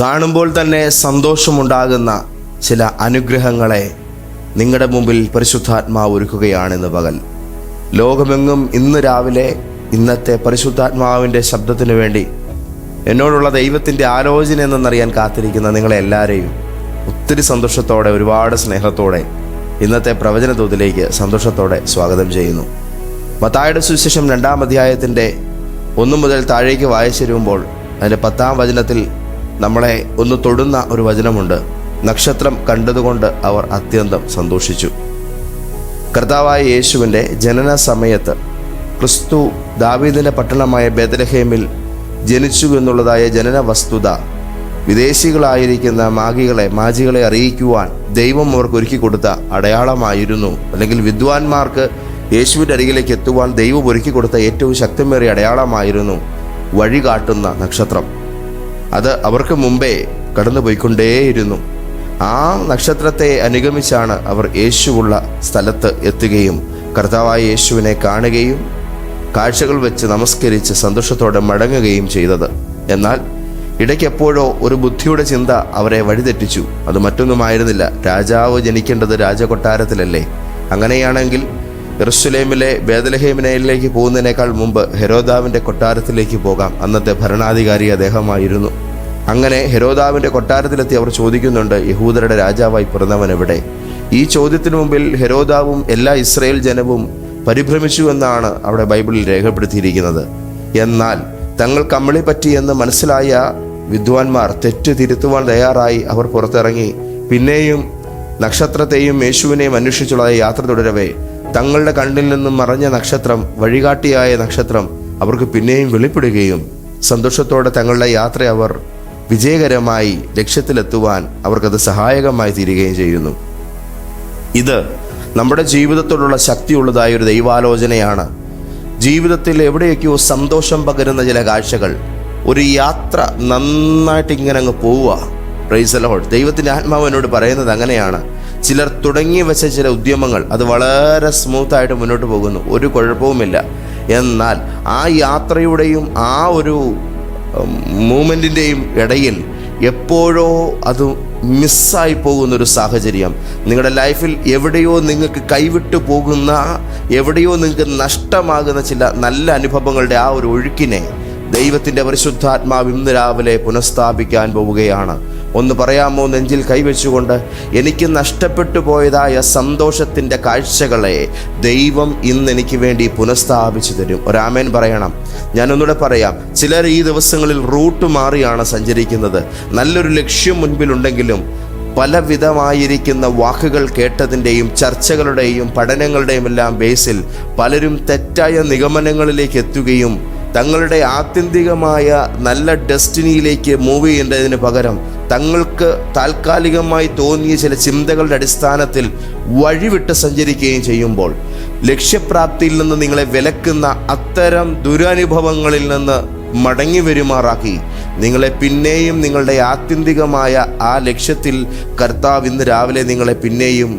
കാണുമ്പോൾ തന്നെ സന്തോഷമുണ്ടാകുന്ന ചില അനുഗ്രഹങ്ങളെ നിങ്ങളുടെ മുമ്പിൽ പരിശുദ്ധാത്മാവ് ഒരുക്കുകയാണെന്ന് പകൽ. ലോകമെങ്ങും ഇന്ന് രാവിലെ ഇന്നത്തെ പരിശുദ്ധാത്മാവിന്റെ ശബ്ദത്തിനു വേണ്ടി എന്നോടുള്ള ദൈവത്തിന്റെ ആലോചന എന്നറിയാൻ കാത്തിരിക്കുന്ന നിങ്ങളെ എല്ലാവരെയും ഒത്തിരി സന്തോഷത്തോടെ ഒരുപാട് സ്നേഹത്തോടെ ഇന്നത്തെ പ്രവചന തോതിലേക്ക് സന്തോഷത്തോടെ സ്വാഗതം ചെയ്യുന്നു. മത്തായുടെ സുവിശേഷം രണ്ടാം അധ്യായത്തിന്റെ ഒന്നു മുതൽ താഴേക്ക് വായിച്ചു വരുമ്പോൾ അതിന്റെ പത്താം വചനത്തിൽ നമ്മളെ ഒന്ന് തൊടുന്ന ഒരു വചനമുണ്ട്. നക്ഷത്രം കണ്ടതുകൊണ്ട് അവർ അത്യന്തം സന്തോഷിച്ചു. കർത്താവായ യേശുവിന്റെ ജനന സമയത്ത് ക്രിസ്തു ദാവീദിന്റെ പട്ടണമായ ബേദലഹേമിൽ ജനിച്ചു എന്നുള്ളതായ ജനന വസ്തുത വിദേശികളായിരിക്കുന്ന മാഗികളെ മാജികളെ അറിയിക്കുവാൻ ദൈവം അവർക്ക് ഒരുക്കി കൊടുത്ത അടയാളമായിരുന്നു. അല്ലെങ്കിൽ വിദ്വാൻമാർക്ക് യേശുവിന്റെ അരികിലേക്ക് എത്തുവാൻ ദൈവം ഒരുക്കി കൊടുത്ത ഏറ്റവും ശക്തമേറിയ അടയാളമായിരുന്നു വഴി കാട്ടുന്ന നക്ഷത്രം. അത് അവർക്ക് മുമ്പേ കടന്നുപോയിക്കൊണ്ടേയിരുന്നു. ആ നക്ഷത്രത്തെ അനുഗമിച്ചാണ് അവർ യേശുവുള്ള സ്ഥലത്ത് എത്തുകയും കർത്താവായ യേശുവിനെ കാണുകയും കാഴ്ചകൾ വെച്ച് നമസ്കരിച്ച് സന്തോഷത്തോടെ മടങ്ങുകയും ചെയ്തത്. എന്നാൽ ഇടയ്ക്കെപ്പോഴോ ഒരു ബുദ്ധിയുടെ ചിന്ത അവരെ വഴിതെറ്റിച്ചു. അത് മറ്റൊന്നുമായിരുന്നില്ല. രാജാവ് ജനിക്കേണ്ടത് രാജകൊട്ടാരത്തിലല്ലേ? അങ്ങനെയാണെങ്കിൽ എറുസലേമിലെ ബേദലഹേമിനയിലേക്ക് പോകുന്നതിനേക്കാൾ മുമ്പ് ഹെരോദാവിന്റെ കൊട്ടാരത്തിലേക്ക് പോകാം. അന്നത്തെ ഭരണാധികാരി അദ്ദേഹമായിരുന്നു. അങ്ങനെ ഹെരോദാവിന്റെ കൊട്ടാരത്തിലെത്തി അവർ ചോദിക്കുന്നുണ്ട് യഹൂദരുടെ രാജാവായി പിറന്നവൻ എവിടെ? ഈ ചോദ്യത്തിനു മുമ്പിൽ ഹെരോദാവും എല്ലാ ഇസ്രയേൽ ജനവും പരിഭ്രമിച്ചു എന്നാണ് അവിടെ ബൈബിളിൽ രേഖപ്പെടുത്തിയിരിക്കുന്നത്. എന്നാൽ തങ്ങൾ കമ്മിളി പറ്റിയെന്ന് മനസ്സിലായ വിദ്വാൻമാർ തെറ്റ് തിരുത്തുവാൻ തയ്യാറായി. അവർ പുറത്തിറങ്ങി. പിന്നെയും നക്ഷത്രത്തെയും യേശുവിനെയും അന്വേഷിച്ചുള്ള യാത്ര തുടരവേ. തങ്ങളുടെ കണ്ണിൽ നിന്നും മറഞ്ഞ നക്ഷത്രം വഴികാട്ടിയായ നക്ഷത്രം അവർക്ക് പിന്നെയും വെളിപ്പെടുകയും സന്തോഷത്തോടെ തങ്ങളുടെ യാത്ര അവർ വിജയകരമായി ലക്ഷ്യത്തിലെത്തുവാൻ അവർക്കത് സഹായകമായി തീരുകയും ചെയ്യുന്നു. ഇത് നമ്മുടെ ജീവിതത്തോടുള്ള ശക്തിയുള്ളതായ ഒരു ദൈവാലോചനയാണ്. ജീവിതത്തിൽ എവിടെയൊക്കെയോ സന്തോഷം പകരുന്ന ചില കാഴ്ചകൾ ഒരു യാത്ര നന്നായിട്ട് ഇങ്ങനെ അങ്ങ് പോവുക. പ്രൈസലോഡ് ദൈവത്തിന്റെ ആത്മാവ് എന്നോട് പറയുന്നത് അങ്ങനെയാണ്. ചിലർ തുടങ്ങി വെച്ച ചില ഉദ്യമങ്ങൾ അത് വളരെ സ്മൂത്തായിട്ട് മുന്നോട്ട് പോകുന്നു. ഒരു കുഴപ്പവുമില്ല. എന്നാൽ ആ യാത്രയുടെയും ആ ഒരു മൂമെന്റിന്റെയും ഇടയിൽ എപ്പോഴോ അത് മിസ്സായി പോകുന്നൊരു സാഹചര്യം. നിങ്ങളുടെ ലൈഫിൽ എവിടെയോ നിങ്ങൾക്ക് കൈവിട്ടു പോകുന്ന എവിടെയോ നിങ്ങൾക്ക് നഷ്ടമാകുന്ന ചില നല്ല അനുഭവങ്ങളുടെ ആ ഒരു ഒഴുക്കിനെ ദൈവത്തിന്റെ പരിശുദ്ധാത്മാവ് ഇന്ന് രാവിലെ പുനഃസ്ഥാപിക്കാൻ പോവുകയാണ്. ഒന്ന് പറയാമോ നെഞ്ചിൽ കൈവച്ചുകൊണ്ട് എനിക്ക് നഷ്ടപ്പെട്ടു പോയതായ സന്തോഷത്തിന്റെ കാഴ്ചകളെ ദൈവം ഇന്ന് എനിക്ക് വേണ്ടി പുനഃസ്ഥാപിച്ചു തരും. ഒരാമേൻ പറയണം. ഞാനൊന്നുകൂടെ പറയാം. ചിലർ ഈ ദിവസങ്ങളിൽ റൂട്ട് മാറിയാണ് സഞ്ചരിക്കുന്നത്. നല്ലൊരു ലക്ഷ്യം മുൻപിലുണ്ടെങ്കിലും പലവിധമായിരിക്കുന്ന വാക്കുകൾ കേട്ടതിന്റെയും ചർച്ചകളുടെയും പഠനങ്ങളുടെയും എല്ലാം ബേസിൽ പലരും തെറ്റായ നിഗമനങ്ങളിലേക്ക് എത്തുകയും തങ്ങളുടെ ആത്യന്തികമായ നല്ല ഡെസ്റ്റിനിയിലേക്ക് മൂവ് ചെയ്യേണ്ടതിന് പകരം തങ്ങൾക്ക് താൽക്കാലികമായി തോന്നിയ ചില ചിന്തകളുടെ അടിസ്ഥാനത്തിൽ വഴിവിട്ട് സഞ്ചരിക്കുകയും ചെയ്യുമ്പോൾ ലക്ഷ്യപ്രാപ്തിയിൽ നിന്ന് നിങ്ങളെ വിലക്കുന്ന അത്തരം ദുരനുഭവങ്ങളിൽ നിന്ന് മടങ്ങി വരുമാറാക്കി നിങ്ങളെ പിന്നെയും നിങ്ങളുടെ ആത്യന്തികമായ ആ ലക്ഷ്യത്തിൽ കർത്താവ് ഇന്ന് രാവിലെ നിങ്ങളെ പിന്നെയും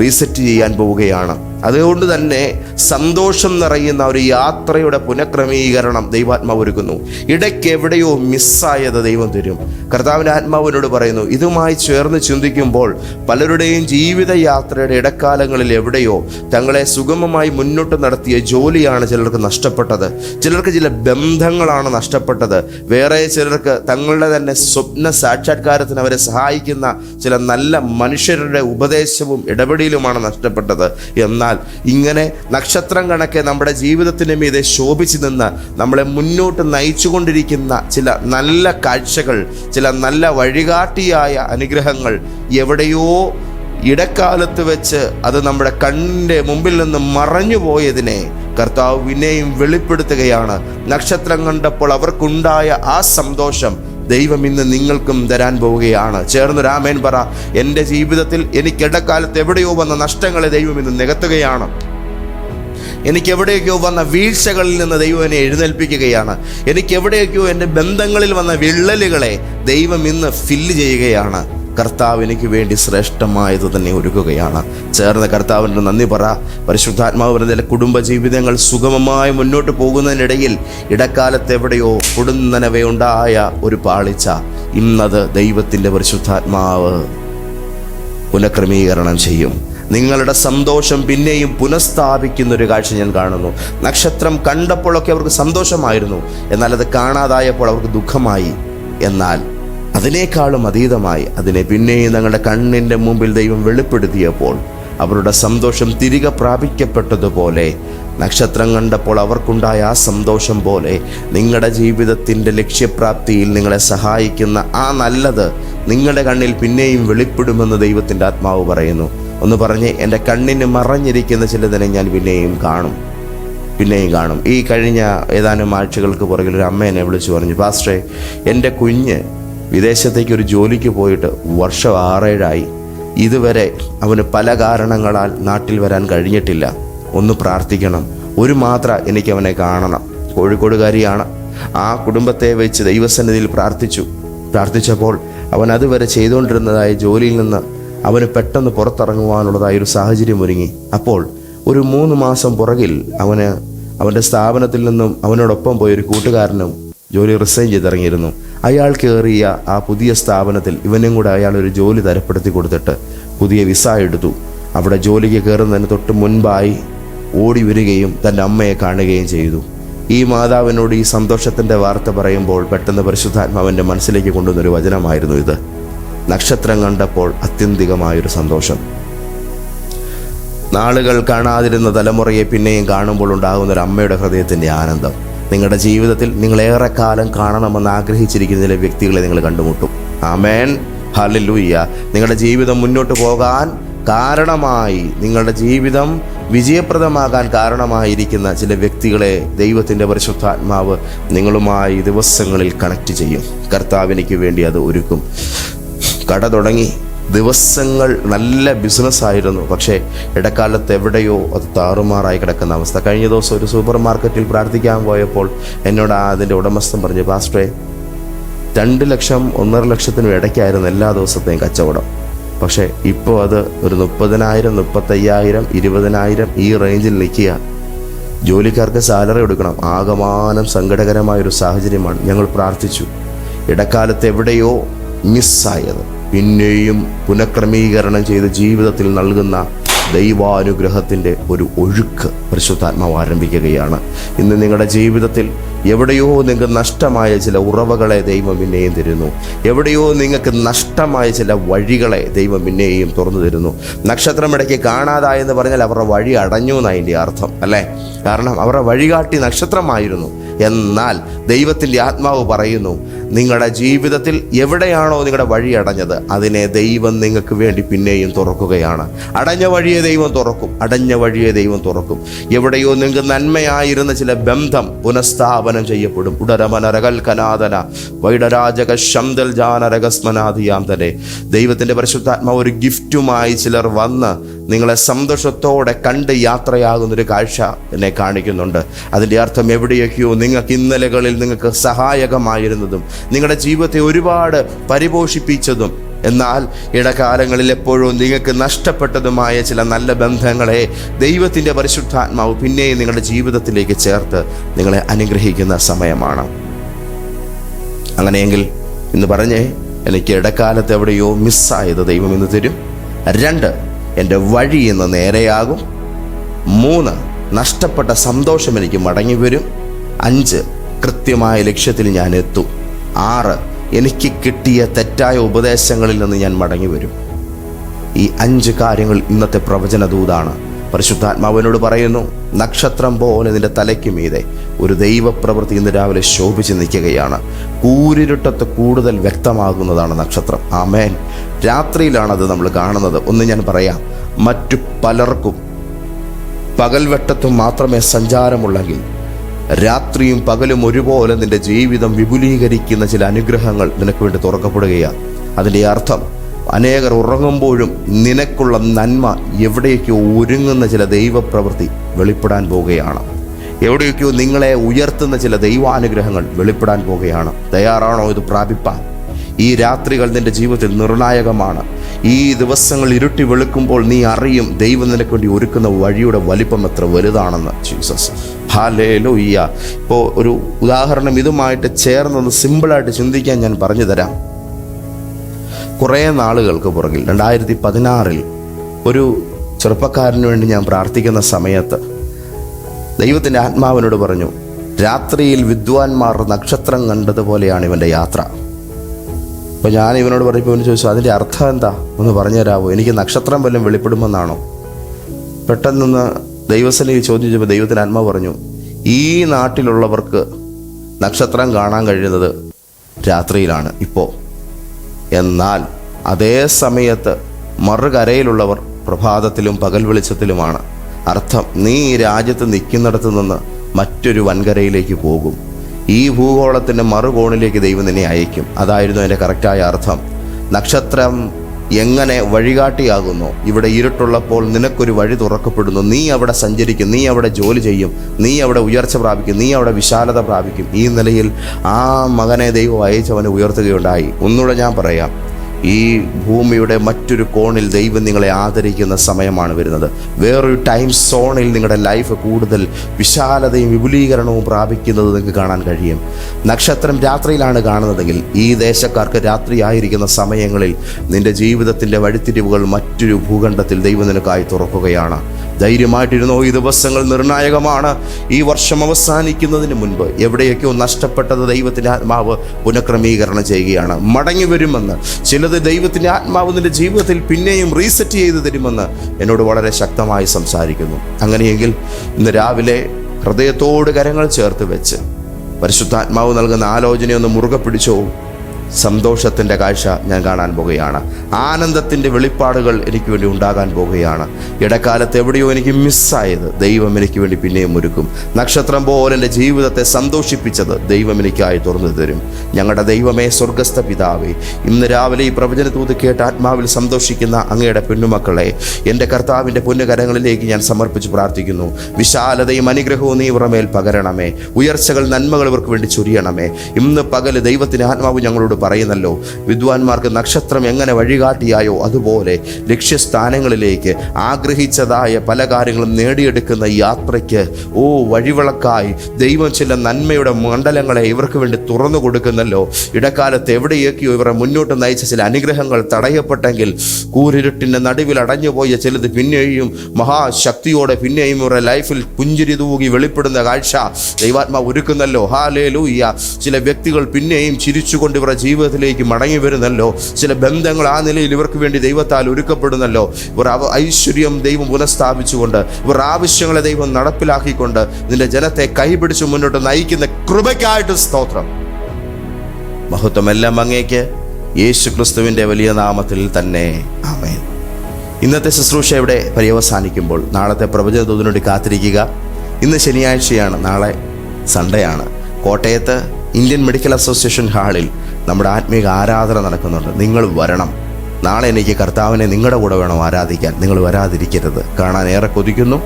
റീസെറ്റ് ചെയ്യാൻ പോവുകയാണ്. അതുകൊണ്ട് തന്നെ സന്തോഷം നിറയുന്ന ഒരു യാത്രയുടെ പുനഃക്രമീകരണം ദൈവാത്മാവ് ഒരുക്കുന്നു. ഇടയ്ക്ക് എവിടെയോ മിസ്സായത് ദൈവം തരും. കർത്താവിന്റെ ആത്മാവിനോട് പറയുന്നു ഇതുമായി ചേർന്ന് ചിന്തിക്കുമ്പോൾ പലരുടെയും ജീവിതയാത്രയുടെ ഇടക്കാലങ്ങളിൽ എവിടെയോ തങ്ങളെ സുഗമമായി മുന്നോട്ട് നടത്തിയ ജോലിയാണ് ചിലർക്ക് നഷ്ടപ്പെട്ടത്. ചിലർക്ക് ചില ബന്ധങ്ങളാണ് നഷ്ടപ്പെട്ടത്. വേറെ ചിലർക്ക് തങ്ങളുടെ തന്നെ സ്വപ്ന സാക്ഷാത്കാരത്തിന് അവരെ സഹായിക്കുന്ന ചില നല്ല മനുഷ്യരുടെ ഉപദേശവും ഇടപെടലുമാണ് നഷ്ടപ്പെട്ടത്. എന്നാൽ ഇങ്ങനെ നക്ഷത്രം കണക്കെ നമ്മുടെ ജീവിതത്തിന് മീതെ ശോഭിച്ചു നിന്ന് നമ്മളെ മുന്നോട്ട് നയിച്ചുകൊണ്ടിരിക്കുന്ന ചില നല്ല കാഴ്ചകൾ ചില നല്ല വഴികാട്ടിയായ അനുഗ്രഹങ്ങൾ എവിടെയോ ഇടക്കാലത്ത് വെച്ച് അത് നമ്മുടെ കണ്ണിന്റെ മുമ്പിൽ നിന്ന് മറഞ്ഞു പോയതിനെ കർത്താവ് വിനയും വെളിപ്പെടുത്തുകയാണ്. നക്ഷത്രം കണ്ടപ്പോൾ അവർക്കുണ്ടായ ആ സന്തോഷം ദൈവം ഇന്ന് നിങ്ങൾക്കും തരാൻ പോവുകയാണ്. ചേർന്ന് രാമേൻ പറ എന്റെ ജീവിതത്തിൽ എനിക്ക് ഇടക്കാലത്ത് എവിടെയോ വന്ന നഷ്ടങ്ങളെ ദൈവം ഇന്ന് നികത്തുകയാണ്. എനിക്ക് എവിടെയൊക്കെയോ വന്ന വീഴ്ചകളിൽ നിന്ന് ദൈവം എന്നെ എഴുന്നേൽപ്പിക്കുകയാണ്. എനിക്ക് എവിടെയൊക്കെയോ എന്റെ ബന്ധങ്ങളിൽ വന്ന വിള്ളലുകളെ ദൈവം ഇന്ന് ഫില്ല് ചെയ്യുകയാണ്. കർത്താവ് എനിക്ക് വേണ്ടി ശ്രേഷ്ഠമായത് തന്നെ ഒരുക്കുകയാണ്. ചേർന്ന കർത്താവിന്റെ നന്ദി പറ. പരിശുദ്ധാത്മാവ് പറഞ്ഞ കുടുംബ ജീവിതങ്ങൾ സുഗമമായി മുന്നോട്ട് പോകുന്നതിനിടയിൽ ഇടക്കാലത്ത് എവിടെയോ കൊടുന്നനവേ ഒരു പാളിച്ച ഇന്നത് ദൈവത്തിന്റെ പരിശുദ്ധാത്മാവ് പുനഃക്രമീകരണം ചെയ്യും. നിങ്ങളുടെ സന്തോഷം പിന്നെയും പുനഃസ്ഥാപിക്കുന്ന ഒരു കാഴ്ച ഞാൻ കാണുന്നു. നക്ഷത്രം കണ്ടപ്പോഴൊക്കെ അവർക്ക് സന്തോഷമായിരുന്നു. എന്നാൽ അത് കാണാതായപ്പോൾ അവർക്ക് ദുഃഖമായി. എന്നാൽ അതിനേക്കാളും അതീതമായി അതിനെ പിന്നെയും തങ്ങളുടെ കണ്ണിന്റെ മുമ്പിൽ ദൈവം വെളിപ്പെടുത്തിയപ്പോൾ അവരുടെ സന്തോഷം തിരികെ പ്രാപിക്കപ്പെട്ടതുപോലെ നക്ഷത്രം കണ്ടപ്പോൾ അവർക്കുണ്ടായ ആ സന്തോഷം പോലെ നിങ്ങളുടെ ജീവിതത്തിന്റെ ലക്ഷ്യപ്രാപ്തിയിൽ നിങ്ങളെ സഹായിക്കുന്ന ആ നല്ലത് നിങ്ങളുടെ കണ്ണിൽ പിന്നെയും വെളിപ്പെടുമെന്ന് ദൈവത്തിന്റെ ആത്മാവ് പറയുന്നു. ഒന്ന് പറഞ്ഞ് എന്റെ കണ്ണിന് മറഞ്ഞിരിക്കുന്ന ചിലതിനെ ഞാൻ പിന്നെയും കാണും. പിന്നെയും കാണും. ഈ കഴിഞ്ഞ ഏതാനും ആഴ്ചകൾക്ക് പുറകിൽ ഒരു അമ്മ എന്നെ വിളിച്ചു പറഞ്ഞു പാസ്റ്ററെ എന്റെ കുഞ്ഞ് വിദേശത്തേക്ക് ഒരു ജോലിക്ക് പോയിട്ട് വർഷം ആറേഴായി. ഇതുവരെ അവന് പല കാരണങ്ങളാൽ നാട്ടിൽ വരാൻ കഴിഞ്ഞിട്ടില്ല. ഒന്ന് പ്രാർത്ഥിക്കണം. ഒരു മാത്ര എനിക്ക് അവനെ കാണണം. കോഴിക്കോടുകാരിയാണ്. ആ കുടുംബത്തെ വെച്ച് ദൈവസന്നിധിയിൽ പ്രാർത്ഥിച്ചു. പ്രാർത്ഥിച്ചപ്പോൾ അവൻ അതുവരെ ചെയ്തുകൊണ്ടിരുന്നതായ ജോലിയിൽ നിന്ന് അവന് പെട്ടെന്ന് പുറത്തിറങ്ങുവാനുള്ളതായ ഒരു സാഹചര്യം ഒരുങ്ങി. അപ്പോൾ ഒരു മൂന്ന് മാസം പുറകിൽ അവന് അവന്റെ സ്ഥാപനത്തിൽ നിന്നും അവനോടൊപ്പം പോയ ഒരു കൂട്ടുകാരനും ജോലി റിസൈൻ ചെയ്തിറങ്ങിയിരുന്നു. അയാൾ കയറിയ ആ പുതിയ സ്ഥാപനത്തിൽ ഇവനും കൂടെ അയാൾ ഒരു ജോലി തരപ്പെടുത്തി കൊടുത്തിട്ട് പുതിയ വിസ എടുത്തു. അവിടെ ജോലിക്ക് കയറുന്നതിന് തൊട്ട് മുൻപായി ഓടി വരികയും തന്റെ അമ്മയെ കാണുകയും ചെയ്തു. ഈ മാതാവിനോട് ഈ സന്തോഷത്തിന്റെ വാർത്ത പറയുമ്പോൾ പെട്ടെന്ന് പരിശുദ്ധാത്മാവിന്റെ മനസ്സിലേക്ക് കൊണ്ടുവന്നൊരു വചനമായിരുന്നു ഇത്. നക്ഷത്രം കണ്ടപ്പോൾ അത്യന്തികമായൊരു സന്തോഷം. നാളുകൾ കാണാതിരുന്ന തലമുറയെ പിന്നെയും കാണുമ്പോൾ ഉണ്ടാകുന്ന ഒരു അമ്മയുടെ ഹൃദയത്തിന്റെ ആനന്ദം. നിങ്ങളുടെ ജീവിതത്തിൽ നിങ്ങൾ ഏറെക്കാലം കാണണമെന്ന് ആഗ്രഹിച്ചിരിക്കുന്ന ചില വ്യക്തികളെ നിങ്ങൾ കണ്ടുമുട്ടും. ആമേൻ. ഹല്ലേലൂയ. നിങ്ങളുടെ ജീവിതം മുന്നോട്ട് പോകാൻ കാരണമായി നിങ്ങളുടെ ജീവിതം വിജയപ്രദമാകാൻ കാരണമായിരിക്കുന്ന ചില വ്യക്തികളെ ദൈവത്തിന്റെ പരിശുദ്ധാത്മാവ് നിങ്ങളുമായി ദിവസങ്ങളിൽ കണക്ട് ചെയ്യും. കർത്താവിനിക്ക് വേണ്ടി അത് ഒരുക്കും. കട തുടങ്ങി. ദിവസങ്ങൾ നല്ല ബിസിനസ്സായിരുന്നു പക്ഷേ ഇടക്കാലത്ത് എവിടെയോ അത് താറുമാറായി കിടക്കുന്ന അവസ്ഥ. കഴിഞ്ഞ ദിവസം ഒരു സൂപ്പർ മാർക്കറ്റിൽ പ്രാർത്ഥിക്കാൻ പോയപ്പോൾ എന്നോട് ആ അതിന്റെ ഉടമസ്ഥൻ പറഞ്ഞു പാസ്റ്റേ രണ്ട് ലക്ഷം ഒന്നര ലക്ഷത്തിനും ഇടയ്ക്കായിരുന്നു എല്ലാ ദിവസത്തെയും കച്ചവടം. പക്ഷേ ഇപ്പോൾ അത് ഒരു മുപ്പതിനായിരം മുപ്പത്തയ്യായിരം ഇരുപതിനായിരം ഈ റേഞ്ചിൽ നിൽക്കുക. ജോലിക്കാർക്ക് സാലറി കൊടുക്കണം. ആകമാനം സങ്കടകരമായൊരു സാഹചര്യമാണ് ഞങ്ങൾ പ്രാർത്ഥിച്ചു. ഇടക്കാലത്ത് എവിടെയോ മിസ്സായത് പിന്നെയും പുനഃക്രമീകരണം ചെയ്ത് ജീവിതത്തിൽ നൽകുന്ന ദൈവാനുഗ്രഹത്തിന്റെ ഒരു ഒഴുക്ക് പരിശുദ്ധാത്മാവ് ആരംഭിക്കുകയാണ്. ഇന്ന് നിങ്ങളുടെ ജീവിതത്തിൽ എവിടെയോ നിങ്ങൾക്ക് നഷ്ടമായ ചില ഉറവകളെ ദൈവം പിന്നെയും തരുന്നു. എവിടെയോ നിങ്ങൾക്ക് നഷ്ടമായ ചില വഴികളെ ദൈവം പിന്നെയും തുറന്നു തരുന്നു. നക്ഷത്രം ഇടയ്ക്ക് കാണാതായെന്ന് പറഞ്ഞാൽ അവരുടെ വഴി അടഞ്ഞു എന്നതിന്റെ അർത്ഥം അല്ലേ? കാരണം അവരുടെ വഴികാട്ടി നക്ഷത്രമായിരുന്നു. എന്നാൽ ദൈവത്തിന്റെ ആത്മാവ് പറയുന്നു നിങ്ങളുടെ ജീവിതത്തിൽ എവിടെയാണോ നിങ്ങളുടെ വഴി അടഞ്ഞത് അതിനെ ദൈവം നിങ്ങൾക്ക് വേണ്ടി പിന്നെയും തുറക്കുകയാണ്. അടഞ്ഞ വഴിയെ ദൈവം തുറക്കും അടഞ്ഞ വഴിയെ ദൈവം തുറക്കും. എവിടെയോ നിങ്ങൾക്ക് നന്മയായിരുന്ന ചില ബന്ധം പുനഃസ്ഥാപനം ചെയ്യപ്പെടും. ഉടരമനരകൽ വൈഡരാജക ശംദൽ ജാനരകസ്മനാധിയാം തന്നെ ദൈവത്തിന്റെ പരിശുദ്ധാത്മാവ് ഒരു ഗിഫ്റ്റുമായി ചിലർ വന്ന് നിങ്ങളെ സന്തോഷത്തോടെ കണ്ട് യാത്രയാകുന്നൊരു കാഴ്ച എന്നെ കാണിക്കുന്നുണ്ട്. അതിന്റെ അർത്ഥം എവിടെയൊക്കെയോ നിങ്ങൾക്ക് ഇന്നലകളിൽ നിങ്ങൾക്ക് സഹായകമായിരുന്നതും നിങ്ങളുടെ ജീവിതത്തെ ഒരുപാട് പരിപോഷിപ്പിച്ചതും എന്നാൽ ഇടകാലങ്ങളിൽ എപ്പോഴും നിങ്ങൾക്ക് നഷ്ടപ്പെട്ടതുമായ ചില നല്ല ബന്ധങ്ങളെ ദൈവത്തിന്റെ പരിശുദ്ധാത്മാവ് പിന്നെയും നിങ്ങളുടെ ജീവിതത്തിലേക്ക് ചേർത്ത് നിങ്ങളെ അനുഗ്രഹിക്കുന്ന സമയമാണ്. അങ്ങനെയെങ്കിൽ ഇന്ന് പറഞ്ഞേ എനിക്ക് ഇടക്കാലത്ത് എവിടെയോ മിസ്സായത് ദൈവം ഇന്ന് തരും. രണ്ട് എന്റെ വഴി ഇന്ന് നേരെയാകും. മൂന്ന് നഷ്ടപ്പെട്ട സന്തോഷം എനിക്ക് മടങ്ങി വരും അഞ്ച് കൃത്യമായ ലക്ഷ്യത്തിൽ ഞാൻ എത്തും. ആറ് എനിക്ക് കിട്ടിയ തെറ്റായ ഉപദേശങ്ങളിൽ നിന്ന് ഞാൻ മടങ്ങി വരും ഈ അഞ്ച് കാര്യങ്ങൾ ഇന്നത്തെ പ്രവചന ദൂതാണ് പരിശുദ്ധാത്മാവിനോട് പറയുന്നു നക്ഷത്രം പോലെ നിന്റെ തലയ്ക്ക് മീതെ ഒരു ദൈവപ്രവൃത്തി ഇന്ന് രാവിലെ ശോഭിച്ച് നിൽക്കുകയാണ്. കൂരിരുട്ടത്ത് കൂടുതൽ വ്യക്തമാകുന്നതാണ് നക്ഷത്രം. ആമേൻ. രാത്രിയിലാണത് നമ്മൾ കാണുന്നത്. ഒന്ന് ഞാൻ പറയാം മറ്റു പലർക്കും പകൽവെട്ടത്തും മാത്രമേ സഞ്ചാരമുള്ളെങ്കിൽ രാത്രിയും പകലും ഒരുപോലെ നിന്റെ ജീവിതം വിപുലീകരിക്കുന്ന ചില അനുഗ്രഹങ്ങൾ നിനക്ക് വേണ്ടി തുറക്കപ്പെടുകയാണ്. അതിന്റെ അർത്ഥം അനേകർ ഉറങ്ങുമ്പോഴും നിനക്കുള്ള നന്മ എവിടെയൊക്കെയോ ഒരുങ്ങുന്ന ചില ദൈവപ്രവൃത്തി വെളിപ്പെടാൻ പോവുകയാണ് എവിടെയൊക്കെയോ നിങ്ങളെ ഉയർത്തുന്ന ചില ദൈവാനുഗ്രഹങ്ങൾ വെളിപ്പെടാൻ പോവുകയാണ് തയ്യാറാണോ ഇത് പ്രാപിപ്പാൻ? ഈ രാത്രികൾ നിന്റെ ജീവിതത്തിൽ നിർണായകമാണ്. ഈ ദിവസങ്ങൾ ഇരുട്ടി വെളുക്കുമ്പോൾ നീ അറിയും ദൈവം നിനക്ക് വേണ്ടി ഒരുക്കുന്ന വഴിയുടെ വലിപ്പം എത്ര വലുതാണെന്ന് ജീസസ്. ഹാലേലോ ഇയ്യ ഇപ്പോൾ ഒരു ഉദാഹരണം ഇതുമായിട്ട് ചേർന്നൊന്ന് സിമ്പിളായിട്ട് ചിന്തിക്കാൻ ഞാൻ പറഞ്ഞു തരാം. കുറേ നാളുകൾക്ക് പുറകിൽ രണ്ടായിരത്തി പതിനാറിൽ ഒരു ചെറുപ്പക്കാരന് വേണ്ടി ഞാൻ പ്രാർത്ഥിക്കുന്ന സമയത്ത് ദൈവത്തിന്റെ ആത്മാവിനോട് പറഞ്ഞു രാത്രിയിൽ വിദ്വാൻമാർ നക്ഷത്രം കണ്ടതുപോലെയാണ് ഇവന്റെ യാത്ര. അപ്പോൾ ഞാൻ ഇവനോട് പറഞ്ഞപ്പോൾ ഇവന് ചോദിച്ചു അതിന്റെ അർത്ഥം എന്താ? ഒന്ന് പറഞ്ഞു തരാമോ എനിക്ക് നക്ഷത്രം വല്ലതും വെളിപ്പെടുമെന്നാണോ? പെട്ടെന്നൊന്ന് ദൈവസനെ ചോദിച്ചപ്പോൾ ദൈവത്തിന്റെ ആത്മാവ് പറഞ്ഞു ഈ നാട്ടിലുള്ളവർക്ക് നക്ഷത്രം കാണാൻ കഴിയുന്നത് രാത്രിയിലാണ് ഇപ്പോൾ. എന്നാൽ അതേ സമയത്ത് മറുകരയിലുള്ളവർ പ്രഭാതത്തിലും പകൽ വെളിച്ചത്തിലുമാണ്. അർത്ഥം നീ ഈ രാജ്യത്ത് നിൽക്കുന്നിടത്ത് നിന്ന് മറ്റൊരു വൻകരയിലേക്ക് പോകും. ഈ ഭൂഗോളത്തിന്റെ മറുകോണിലേക്ക് ദൈവം നിന്നെ അയക്കും അതായിരുന്നു അതിന്റെ കറക്റ്റായ അർത്ഥം. നക്ഷത്രം എങ്ങനെ വഴികാട്ടിയാകുന്നു? ഇവിടെ ഇരുട്ടുള്ളപ്പോൾ നിനക്കൊരു വഴി തുറക്കപ്പെടുന്നു. നീ അവിടെ സഞ്ചരിക്കും. നീ അവിടെ ജോലി ചെയ്യും. നീ അവിടെ ഉയർച്ച പ്രാപിക്കും. നീ അവിടെ വിശാലത പ്രാപിക്കും. ഈ നിലയിൽ ആ മകനെ ദൈവം അയച്ചവനെ ഉയർത്തുകയുണ്ടായി. ഒന്നുകൂടെ ഞാൻ പറയാം. ഈ ഭൂമിയുടെ മറ്റൊരു കോണിൽ ദൈവം നിങ്ങളെ ആദരിക്കുന്ന സമയമാണ് വരുന്നത്. വേറൊരു ടൈം സോണിൽ നിങ്ങളുടെ ലൈഫ് കൂടുതൽ വിശാലതയും വിപുലീകരണവും പ്രാപിക്കുന്നത് നിങ്ങൾക്ക് കാണാൻ കഴിയും. നക്ഷത്രം രാത്രിയിലാണ് കാണുന്നതെങ്കിൽ ഈ ദേശക്കാർക്ക് രാത്രിയായിരിക്കുന്ന സമയങ്ങളിൽ നിന്റെ ജീവിതത്തിന്റെ വഴിത്തിരിവുകൾ മറ്റൊരു ഭൂഖണ്ഡത്തിൽ ദൈവം നിനക്കായി തുറക്കുകയാണ്. ധൈര്യമായിട്ടിരുന്നോ ഈ ദിവസങ്ങൾ നിർണായകമാണ്. ഈ വർഷം അവസാനിക്കുന്നതിന് മുൻപ് എവിടെയൊക്കെയോ നഷ്ടപ്പെട്ടത് ദൈവത്തിന്റെ ആത്മാവ് പുനഃക്രമീകരണം ചെയ്യുകയാണ്. മടങ്ങി വരുമെന്ന് ചിലത് ദൈവത്തിന്റെ ആത്മാവ് നിന്റെ ജീവിതത്തിൽ പിന്നെയും റീസെറ്റ് ചെയ്ത് തരുമെന്ന് എന്നോട് വളരെ ശക്തമായി സംസാരിക്കുന്നു. അങ്ങനെയെങ്കിൽ ഇന്ന് രാവിലെ ഹൃദയത്തോട് കരങ്ങൾ ചേർത്ത് വെച്ച് പരിശുദ്ധാത്മാവ് നൽകുന്ന ആലോചനയൊന്ന് മുറുകെ പിടിച്ചോ? സന്തോഷത്തിന്റെ കാഴ്ച ഞാൻ കാണാൻ പോകുകയാണ്. ആനന്ദത്തിന്റെ വെളിപ്പാടുകൾ എനിക്ക് വേണ്ടി ഉണ്ടാകാൻ പോകുകയാണ്. ഇടക്കാലത്ത് എവിടെയോ എനിക്ക് മിസ്സായത് ദൈവം എനിക്ക് വേണ്ടി പിന്നെയും ഒരുക്കും. നക്ഷത്രം പോലെ എന്റെ ജീവിതത്തെ സന്തോഷിപ്പിച്ചത് ദൈവം എനിക്കായി തുറന്നു തരും. ഞങ്ങളുടെ ദൈവമേ സ്വർഗസ്ഥ പിതാവേ ഇന്ന് രാവിലെ ഈ പ്രവചന തൂത് കേട്ട് ആത്മാവിൽ സന്തോഷിക്കുന്ന അങ്ങയുടെ പെണ്ണുമക്കളെ എന്റെ കർത്താവിന്റെ പുണ്യകരങ്ങളിലേക്ക് ഞാൻ സമർപ്പിച്ച് പ്രാർത്ഥിക്കുന്നു. വിശാലതയും അനുഗ്രഹവും നീ പകരണമേ. ഉയർച്ചകൾ നന്മകൾ ഇവർക്ക് വേണ്ടി ചൊരിയണമേ. ഇന്ന് പകൽ ദൈവത്തിന്റെ ആത്മാവ് ഞങ്ങളോട് പറയുന്നല്ലോ വിദ്വാൻമാർക്ക് നക്ഷത്രം എങ്ങനെ വഴികാട്ടിയായോ അതുപോലെ ലക്ഷ്യസ്ഥാനങ്ങളിലേക്ക് ആഗ്രഹിച്ചതായ പല കാര്യങ്ങളും നേടിയെടുക്കുന്ന യാത്രയ്ക്ക് ഓ വഴിവിളക്കായി ദൈവം ചില നന്മയുടെ മണ്ഡലങ്ങളെ ഇവർക്ക് വേണ്ടി തുറന്നു കൊടുക്കുന്നല്ലോ. ഇടക്കാലത്ത് എവിടെയൊക്കെയോ ഇവരെ മുന്നോട്ട് നയിച്ച ചില അനുഗ്രഹങ്ങൾ തടയപ്പെട്ടെങ്കിൽ കൂരിരുട്ടിന്റെ നടുവിൽ അടഞ്ഞുപോയ ചിലത് പിന്നെയും മഹാശക്തിയോടെ പിന്നെയും ഇവരുടെ ലൈഫിൽ പുഞ്ചിരി തൂകി വെളിപ്പെടുന്ന കാഴ്ച ദൈവാത്മാ ഒരുക്കുന്നല്ലോ. ഹാലേ ലൂയ്യ ചില വ്യക്തികൾ പിന്നെയും ചിരിച്ചുകൊണ്ട് ഇവരുടെ ജീവിതത്തിലേക്ക് മടങ്ങി വരുന്നല്ലോ. ചില ബന്ധങ്ങൾ ആ നിലയിൽ ഇവർക്ക് വേണ്ടി ദൈവത്താൽ ഒരുക്കപ്പെടുന്നല്ലോ. ഇവർ ഐശ്വര്യം ദൈവം പുനഃസ്ഥാപിച്ചുകൊണ്ട് ഇവർ ആവശ്യങ്ങളെ ദൈവം നടപ്പിലാക്കിക്കൊണ്ട് നിന്റെ ജനത്തെ കൈപിടിച്ച് മുന്നോട്ട് നയിക്കുന്ന കൃപയ്ക്കായിട്ട് സ്തോത്രം. മഹത്വമെല്ലാം അങ്ങേക്ക് യേശു ക്രിസ്തുവിന്റെ വലിയ നാമത്തിൽ തന്നെ. ആമേൻ. ഇന്നത്തെ ശുശ്രൂഷ ഇവിടെ പര്യവസാനിക്കുമ്പോൾ നാളത്തെ പ്രവചന കാത്തിരിക്കുക. ഇന്ന് ശനിയാഴ്ചയാണ് നാളെ സൺഡേ ആണ് കോട്ടയത്ത് ഇന്ത്യൻ മെഡിക്കൽ അസോസിയേഷൻ ഹാളിൽ നമ്മുടെ ആത്മീക ആരാധന നടക്കുന്നുണ്ട്. നിങ്ങൾ വരണം. നാളെ എനിക്ക് കർത്താവിനെ നിങ്ങളുടെ കൂടെ വേണം ആരാധിക്കാൻ. നിങ്ങൾ വരാതിരിക്കരുത്. കാണാൻ ഏറെ കൊതിക്കുന്നു.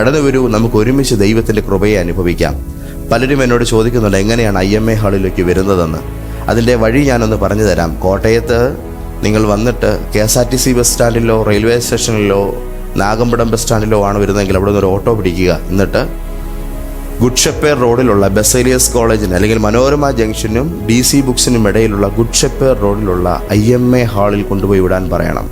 കടന്നു വരൂ. നമുക്ക് ഒരുമിച്ച് ദൈവത്തിന്റെ കൃപയെ അനുഭവിക്കാം. പലരും എന്നോട് ചോദിക്കുന്നുണ്ട് എങ്ങനെയാണ് ഐ എം എ ഹാളിലേക്ക് വരുന്നതെന്ന്? അതിന്റെ വഴി ഞാനൊന്ന് പറഞ്ഞു തരാം. കോട്ടയത്ത് നിങ്ങൾ വന്നിട്ട് K S R T C bus സ്റ്റാൻഡിലോ railway സ്റ്റേഷനിലോ നാഗമ്പടം ബസ് സ്റ്റാൻഡിലോ ആണ് വരുന്നതെങ്കിൽ അവിടെ നിന്ന് ഒരു ഓട്ടോ പിടിക്കുക. എന്നിട്ട് ഗുഡ് ഷെപ്പേർ റോഡിലുള്ള ബസേലിയസ് കോളേജിന് അല്ലെങ്കിൽ മനോരമ ജംഗ്ഷനും ഡി സി ബുക്സിനും ഇടയിലുള്ള ഗുഡ്ഷപ്പേർ റോഡിലുള്ള ഐ എം എ ഹാളിൽ കൊണ്ടുപോയി വിടാൻ പറയണം.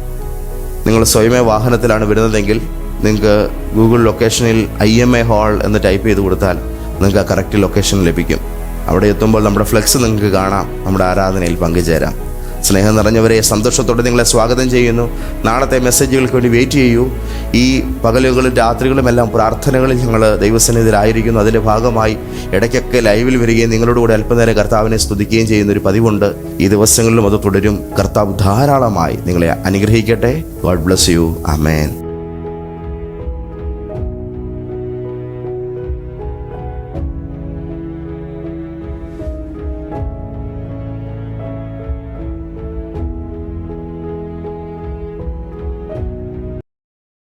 നിങ്ങൾ സ്വയമേ വാഹനത്തിലാണ് വരുന്നതെങ്കിൽ നിങ്ങൾക്ക് ഗൂഗിൾ ലൊക്കേഷനിൽ ഐ എം എ ഹാൾ എന്ന് ടൈപ്പ് ചെയ്ത് കൊടുത്താൽ നിങ്ങൾക്ക് ആ കറക്റ്റ് ലൊക്കേഷൻ ലഭിക്കും. അവിടെ എത്തുമ്പോൾ നമ്മുടെ ഫ്ലെക്സ് നിങ്ങൾക്ക് കാണാം നമ്മുടെ ആരാധനയിൽ പങ്കുചേരാം. സ്നേഹം നിറഞ്ഞവരെ സന്തോഷത്തോടെ നിങ്ങളെ സ്വാഗതം ചെയ്യുന്നു. നാളത്തെ മെസ്സേജുകൾക്ക് വേണ്ടി വെയിറ്റ് ചെയ്യൂ. ഈ പകലുകളും രാത്രികളും എല്ലാം പ്രാർത്ഥനകളിൽ ഞങ്ങൾ ദൈവസന്നിധിയിലായിരിക്കുന്നു. അതിന്റെ ഭാഗമായി ഇടയ്ക്കൊക്കെ ലൈവിൽ വരികയും നിങ്ങളോട് കൂടെ അല്പനേരം കർത്താവിനെ സ്തുതിക്കുകയും ചെയ്യുന്ന ഒരു പതിവുണ്ട്. ഈ ദിവസങ്ങളിലും അത് തുടരും. കർത്താവ് ധാരാളമായി നിങ്ങളെ അനുഗ്രഹിക്കട്ടെ. God bless you amen